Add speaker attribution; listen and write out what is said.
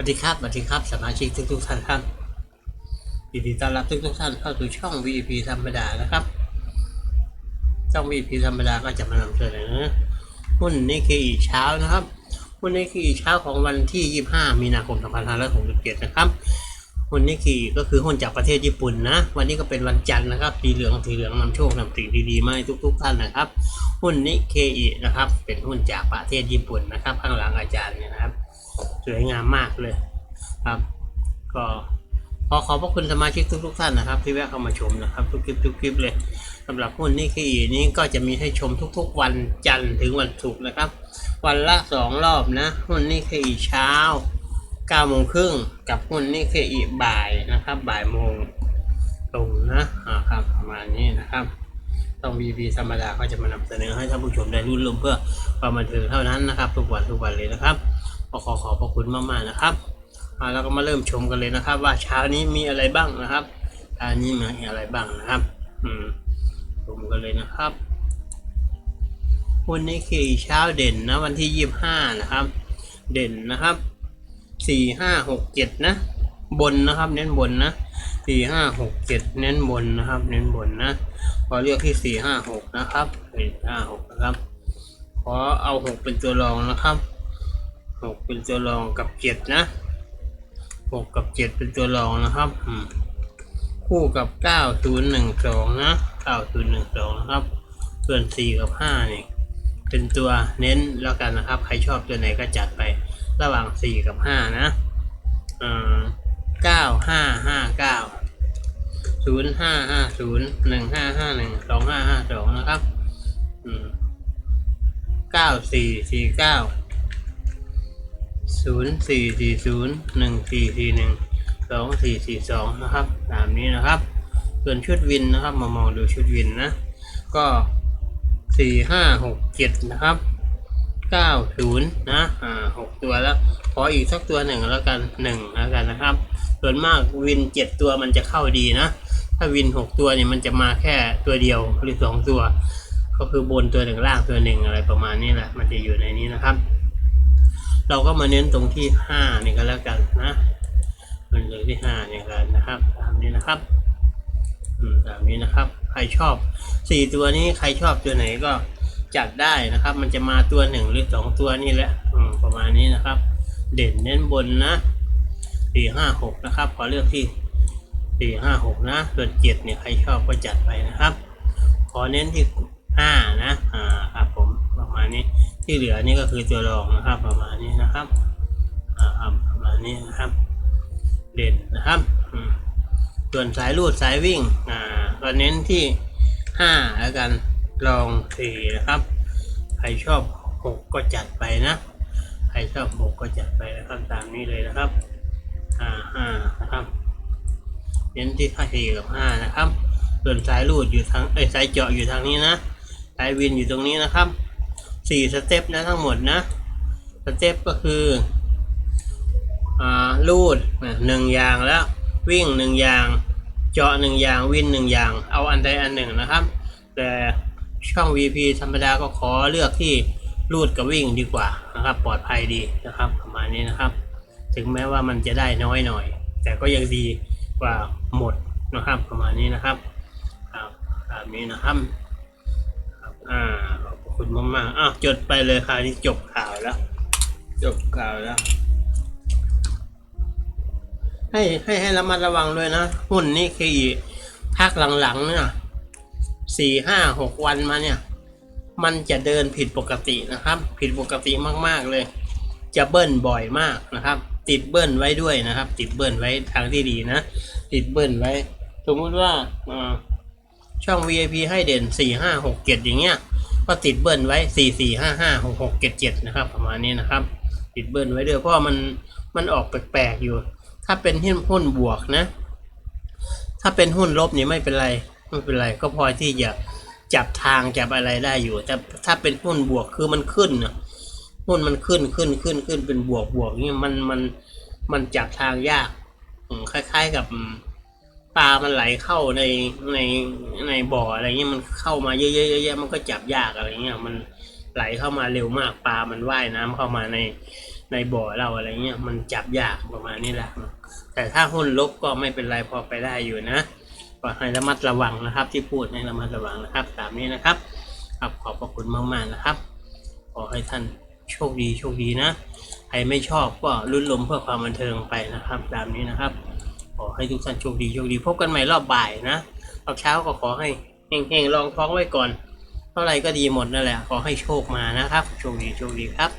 Speaker 1: วัสดีครับสวัสดีครับสมาชิกทุกทุกๆท่านครับยินดีต้อนรับทุกทุกๆท่านเข้าสู่ช่อง VIP ธรรมดานะครับ ช่อง VIP ธรรมดาก็จะมานำเสนอหุ้นนิเคอีเช้านะครับหุ้นนิเคอีเช้าของวันที่ 25 มีนาคม 2567 นะครับหุ้นนิเคอีก็คือหุ้นจากประเทศญี่ปุ่นนะ วันนี้ก็เป็นวันจันทร์นะครับสีเหลืองสีเหลืองนำโชคนำสิ่งดีๆมาให้ทุก ๆ ท่านนะครับ หุ้นนิเคอีนะครับ เป็นหุ้นจากประเทศญี่ปุ่นนะครับ ข้างหลังอาจารย์เนี่ยนะครับ วยงามมากเลยครับ ก็ขอขอบพระคุณสมาชิกทุกๆท่านนะครับ ที่แวะเข้ามาชมนะครับ ทุกคลิปทุกคลิปเลยสำหรับหุ้นนี่คีนี้ก็จะมีให้ชมทุกๆ วันจันทร์ถึงวันศุกร์นะครับ วันละสองรอบนะหุ้นนี่คีเช้า9โมงครึ่งกับหุ้นนี่คีบ่ายนะครับ บ่ายโมงตรงนะอ่าครับประมาณนี้นะครับต้อง VP ธรรมดาก็จะมานำเสนอให้ท่านผู้ชมได้รุ่นลมเพื่อความบันเทิงเท่านั้นนะครับ ทุกวันทุกวันเลยนะครับ ขอขอขอบพระคุณมากๆนะครับเราก็มาเริ่มชมกันเลยนะครับ ว่าเช้านี้มีอะไรบ้างนะครับเช้านี้มีอะไรบ้างนะครับ อืมชมกันเลยนะครับวันนี้คือเช้าเด่นนะวันที่ยี่ห้านะครับ เด่นนะครับสี่ห้าหกเจ็ดนะ บนนะครับ เน้นบนนะสี่ห้าหกเจ็ดเน้นบนนะครับ เน้นบนนะขอเลือกที่สี่ห้าหกนะครับสี่ห้าหกนะครับขอเอาหกเป็นตัวรองนะครับ หกเป็นตัวรองกับเจ็ดนะหกกับเจ็ดเป็นตัวรองนะครับคู่กับเก้าศูนย์หนึ่งสองนะเก้าศูนย์หนึ่งสองนะครับ ส่วนสี่กับห้านี่เป็นตัวเน้นแล้วกันนะครับ ใครชอบตัวไหนก็จัดไประหว่างสี่กับห้านะเก้าห้าห้าเก้าศูนย์ห้าห้าศูนย์หนึ่งห้าห้าหนึ่งสองห้าห้าสองนะครับเก้าสี่สี่เก้า ศูนย์สี่สี่ศูนย์หนึ่งสี่สี่หนึ่งสองสี่สี่สองนะครับตามนี้นะครับส่วนชุดวินนะครับ มามองดูชุดวินนะ ก็สี่ห้าหกเจ็ดนะครับเก้าศูนย์นะอ่าหกตัวแล้ว ขออีกสักตัวหนึ่งแล้วกันหนึ่งแล้วกันนะครับ ส่วนมากวินเจ็ดตัวมันจะเข้าดีนะ ถ้าวินหกตัวเนี่ยมันจะมาแค่ตัวเดียวหรือสองตัว ก็คือบนตัวหนึ่งล่างตัวหนึ่งอะไรประมาณนี้แหละ มันจะอยู่ในนี้นะครับ เราก็มาเน้นตรงที่ห้านี่ก็แล้วกันนะมันเลยที่ห้านี่กันนะครับตามนี้นะครับอืมตามนี้นะครับ ใครชอบสี่ตัวนี้ใครชอบตัวไหนก็จัดได้นะครับ มันจะมาตัวหนึ่งหรือสองตัวนี่แหละอืมประมาณนี้นะครับ เด่นเน้นบนนะสี่ห้าหกนะครับ ขอเลือกที่สี่ห้าหกนะส่วนเจ็ดเนี่ยใครชอบก็จัดไปนะครับ ขอเน้นที่ห้านะอ่าครับผมประมาณนี้ ที่เหลือนี่ก็คือตัวรองนะครับ ประมาณนี้นะครับอ่าครับประมาณนี้นะครับ เด่นนะครับส่วนสายรูดสายวิ่งอ่าก็เน้นที่ห้าแล้วกันลองสี่นะครับใครชอบหกก็จัดไปนะใครชอบหกก็จัดไปนะครับตามนี้เลยนะครับอ่าห้านะครับเน้นที่ค่าสี่กับห้านะครับส่วนสายรูดอยู่ทางเอ้สายเจาะอยู่ทางนี้นะสายวินอยู่ตรงนี้นะครับ สี่สเต็ปนะทั้งหมดนะ สเต็ปก็คืออ่าลูดหนึ่งอย่างแล้ววิ่งหนึ่งอย่าง เจาะหนึ่งอย่างวินหนึ่งอย่าง เอาอันใดอันหนึ่งนะครับ แต่ช่อง VP ธรรมดาก็ขอเลือกที่ลูดกับวิ่งดีกว่านะครับ ปลอดภัยดีนะครับประมาณนี้นะครับ ถึงแม้ว่ามันจะได้น้อยหน่อย แต่ก็ยังดีกว่าหมดนะครับประมาณนี้นะครับครับตามนี้นะครับอ่า คุณมากๆอ้าวจดไปเลยค่ะนี่จบข่าวแล้ว จบข่าวแล้ว ให้ให้ให้ระมัดระวังด้วยนะ หุ้นนี่คือภาคหลังๆเนี่ยสี่ห้าหกวันมาเนี่ย มันจะเดินผิดปกตินะครับ ผิดปกติมากๆเลย จะเบิ้ลบ่อยมากนะครับ ติดเบิ้ลไว้ด้วยนะครับ ติดเบิ้ลไว้ทางที่ดีนะ ติดเบิ้ลไว้ สมมุติว่าอ่าช่อง VIP ให้เด่น4 5 6 7อย่างเงี้ย ก็ติดเบิ้ลไว้4 4 5 5 6 6 7 7นะครับ ประมาณนี้นะครับ ติดเบิ้ลไว้ด้วยเพราะมันมันออกแปลกๆอยู่ ถ้าเป็นหุ้นหุ้นบวกนะ ถ้าเป็นหุ้นลบนี่ไม่เป็นไรไม่เป็นไรก็พอที่จะจับทางจับอะไรได้อยู่ แต่ถ้าเป็นหุ้นบวกคือมันขึ้นนะหุ้นมันขึ้นขึ้นขึ้นขึ้นเป็นบวกบวกนี่มันมันมันจับทางยากคล้าย ๆกับ ปลามันไหลเข้าในในในบ่ออะไรเงี้ยมันเข้ามาเยอะๆๆๆมันก็จับยากอะไรเงี้ยมันไหลเข้ามาเร็วมากปลามันว่ายน้ำเข้ามาในในบ่อเราอะไรเงี้ยมันจับยากประมาณนี้แหละแต่ถ้าหุ้นลบก็ไม่เป็นไรพอไปได้อยู่นะก็ให้ระมัดระวังนะครับ ที่พูดให้ระมัดระวังนะครับ ตามนี้นะครับครับขอบพระคุณมากๆนะครับ ขอให้ท่านโชคดีโชคดีนะใครไม่ชอบก็ลุ้นลมเพื่อความบันเทิงไปนะครับ ตามนี้นะครับ ให้ทุกท่านโชคดีโชคดีพบกันใหม่รอบบ่ายนะรอบเช้าก็ขอให้แห่งๆลองท้องไว้ก่อน เท่าไรก็ดีหมดนั่นแหละ ขอให้โชคมานะครับ โชคดีโชคดีครับ